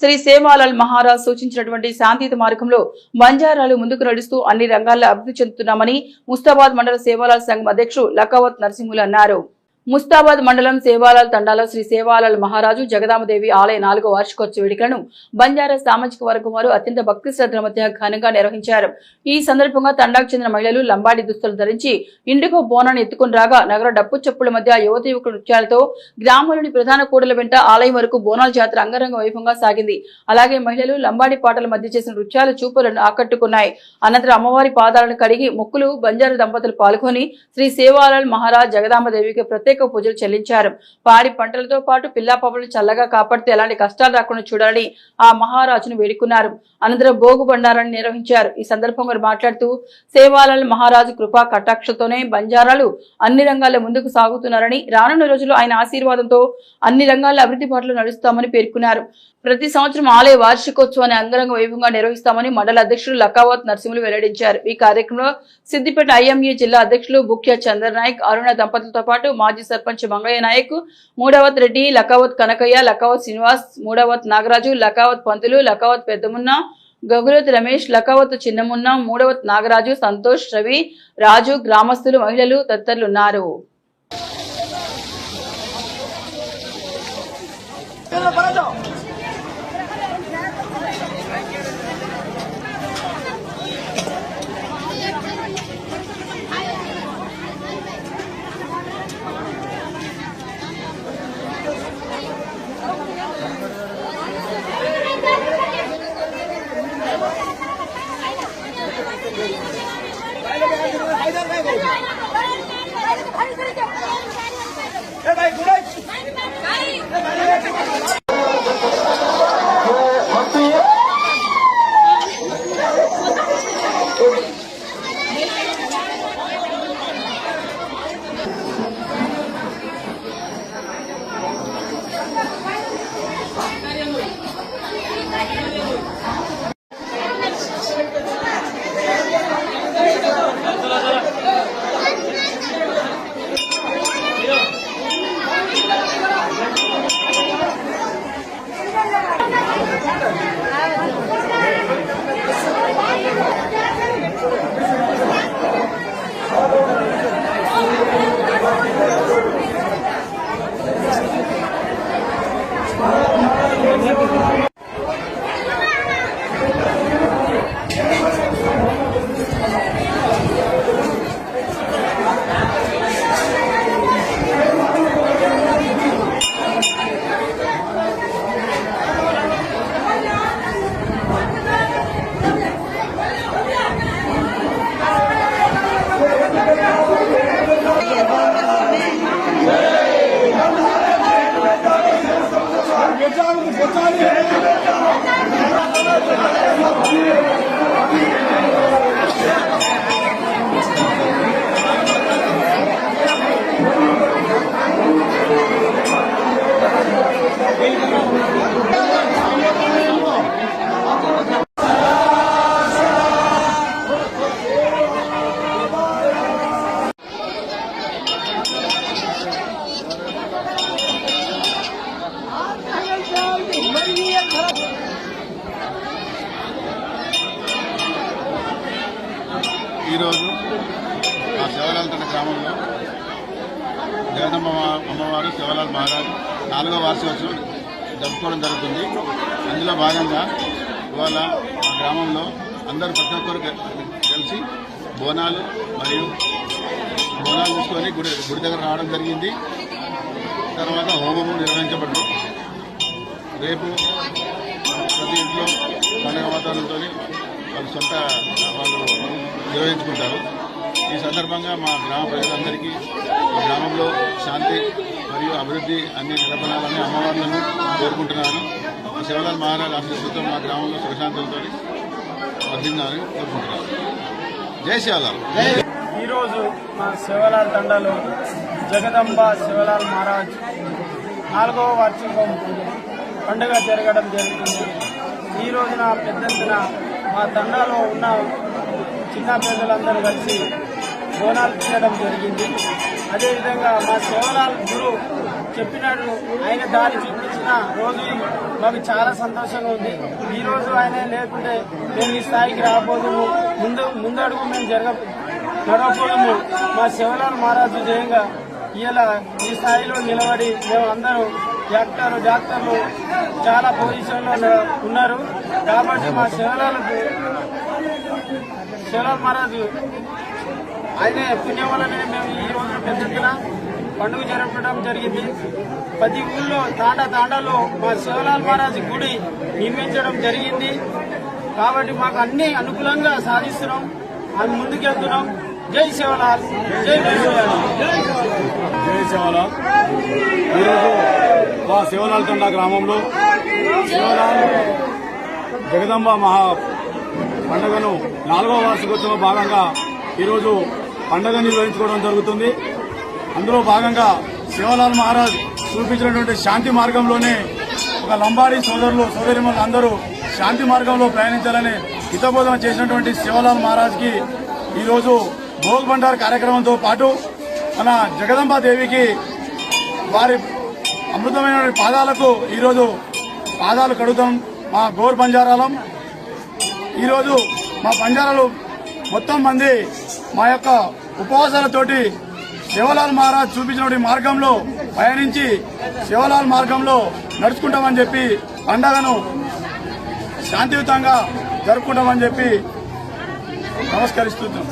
శ్రీ సేవాలాల్ మహారాజ్ సూచించినటువంటి శాంతియుత మార్గంలో బంజారాలు ముందుకు నడుస్తూ అన్ని రంగాల్లో అభివృద్ధి చెందుతున్నామని ముస్తాబాద్ మండల సేవాలాల్ సంఘం అధ్యక్షుడు లకావత్ నరసింహులు అన్నారు. ముస్తాబాద్ మండలం సేవాలాల్ తండాలో శ్రీ సేవాలాల్ మహారాజు జగదామదేవి ఆలయ నాలుగో వార్షికోత్సవ వేడుకలను బంజారా సామాజిక వర్గం వారు అత్యంత భక్తి శ్రద్ధల మధ్య ఘనంగా నిర్వహించారు. ఈ సందర్భంగా తండాకు చెందిన మహిళలు లంబాడి దుస్తులు ధరించి ఇండిగో బోనాన్ని ఎత్తుకుని రాగా నగర డప్పు చెప్పుల మధ్య యువత యువకుల నృత్యాలతో గ్రామంలోని ప్రధాన కూడల వెంట ఆలయం వరకు బోనాల జాతర అంగరంగ వైభవంగా సాగింది. అలాగే మహిళలు లంబాడి పాటల మధ్య చేసిన నృత్యాలు చూపులను ఆకట్టుకున్నాయి. అనంతరం అమ్మవారి పాదాలను కడిగి మొక్కులు బంజారా దంపతులు పాల్గొని శ్రీ సేవాలాల్ మహారాజ్ జగదాంబదేవికి ప్రత్యేక పూజలు చెల్లించారు. పాడి పంటలతో పాటు పిల్లా పాపలు చల్లగా కాపాడితే ఎలాంటి కష్టాలు రాకుండా చూడాలని ఆ మహారాజును వేడుకున్నారు. అనంతరం భోగు బండారాన్ని నిర్వహించారు. ఈ సందర్భంగా మాట్లాడుతూ సేవాలాల్ మహారాజు కృపా కటాక్షతోనే బంజారాలు అన్ని రంగాల్లో ముందుకు సాగుతున్నారని రానున్న రోజుల్లో ఆయన ఆశీర్వాదంతో అన్ని రంగాల్లో అభివృద్ధి పాటలు నడుస్తామని పేర్కొన్నారు. ప్రతి సంవత్సరం ఆలయ వార్షికోత్సవాన్ని అంగరంగ వైభవంగా నిర్వహిస్తామని మండల అధ్యక్షులు లకావత్ నరసింహులు వెల్లడించారు. ఈ కార్యక్రమంలో సిద్దిపేట ఐఎంఏ జిల్లా అధ్యక్షులు బుక్య చంద్రనాయక్ అరుణ దంపతులతో పాటు మాజీ సర్పంచ్ మంగయ్య నాయక్ మూడవత్ రెడ్డి లకావత్ కనకయ్య లకావత్ శ్రీనివాస్ మూడవత్ నాగరాజు లకావత్ పంతులు లకావత్ పెద్దమున్న గగులత్ రమేష్ లకావత్ చిన్నమున్న మూడవత్ నాగరాజు సంతోష్ రవి రాజు గ్రామస్తులు మహిళలు తదితరులు ఉన్నారు ভাই ఈరోజు ఆ శివలాల్ తన గ్రామంలో జగదమ్మ అమ్మవారు శివలాల్ మహారాజ్ నాలుగో వార్షికోత్సవం జరుపుకోవడం జరుగుతుంది. అందులో భాగంగా ఇవాళ గ్రామంలో అందరూ ప్రతి ఒక్కరు కలిసి బోనాలు మరియు బోనాలు తీసుకొని గుడి గుడి దగ్గర రావడం జరిగింది. తర్వాత హోమము నిర్వహించబడ్డం. రేపు ప్రతి ఇంట్లో పండుగ వాతావరణంతో వాళ్ళు సొంత వాళ్ళు నిర్వహించుకుంటారు. ఈ సందర్భంగా మా గ్రామ ప్రజలందరికీ గ్రామంలో శాంతి మరియు అభివృద్ధి అన్ని నిలబడాలని అమ్మవార్లను కోరుకుంటున్నాను. శివలాల్ మహారాజ్ ఆశీస్సుతో మా గ్రామంలో సుఖశాంతులతో వర్ధిందాలని కోరుకుంటున్నాను. జై శివలాల్ ఈరోజు మా శివలాల్ తండాలో జగదంబ శివలాల్ మహారాజ్ నాలుగవ వార్షికం పండుగ జరగడం జరుగుతుంది ఈ రోజున పెద్ద మా తండాలో ఉన్న చిన్న పేదలందరూ కలిసి బోనాలు తినడం జరిగింది. అదేవిధంగా మా సేవలాల్ గురు చెప్పినట్టు ఆయన దారి చూపించిన రోజు మాకు చాలా సంతోషంగా ఉంది. ఈ రోజు ఆయన లేకుంటే మేము ఈ స్థాయికి రాబోదుము ముందు ముందడుగు మేము జరగ నడవకూడము మా శివలాల్ మహారాజు జయంగా ఇలా ఈ స్థాయిలో నిలబడి మేము అందరూ డాక్టర్ డాక్టర్లు చాలా పొజిషన్లో ఉన్నారు. కాబట్టి మా శివలాలకు శివలాల్ మహారాజు ఆయనే పుణ్యం వల్లనే మేము ఈ రోజు పెద్ద పండుగ జరపడం జరిగింది. ప్రతి ఊళ్ళో తాండా తాండాలో మా శివలాల్ మహారాజ్ గుడి నిర్మించడం జరిగింది. కాబట్టి మాకు అన్ని అనుకూలంగా సాధిస్తున్నాం. అది ముందుకెళ్తున్నాం. జై శివలాల్ జై శివనాథ్ జై శివలాల్ ఈరోజు మా శివలాల్ తండా గ్రామంలో శివలాల్ జగదంబ మహా పండుగను నాలుగవ వార్షికోత్సవం భాగంగా ఈరోజు పండుగ నిర్వహించుకోవడం జరుగుతుంది. అందులో భాగంగా శివలాల్ మహారాజ్ చూపించినటువంటి శాంతి మార్గంలోనే ఒక లంబాడి సోదరులు సోదరిమణులు అందరూ శాంతి మార్గంలో ప్రయాణించాలని హితబోధన చేసినటువంటి శివలాల్ మహారాజ్కి ఈరోజు భోగ్ బండార్ కార్యక్రమంతో పాటు మన జగదంబ దేవికి వారి అమృతమైన పాదాలకు ఈరోజు పాదాలు కడుగుతాం మా గోర్ బంజారాలం. ఈరోజు మా బంజారాలు మొత్తం మంది మా యొక్క ఉపవాసాలతోటి శివలాల్ మహారాజ్ చూపించిన మార్గంలో పయనించి శివలాల్ మార్గంలో నడుచుకుంటామని చెప్పి పండగను శాంతియుతంగా జరుపుకుంటామని చెప్పి నమస్కరిస్తున్నాం.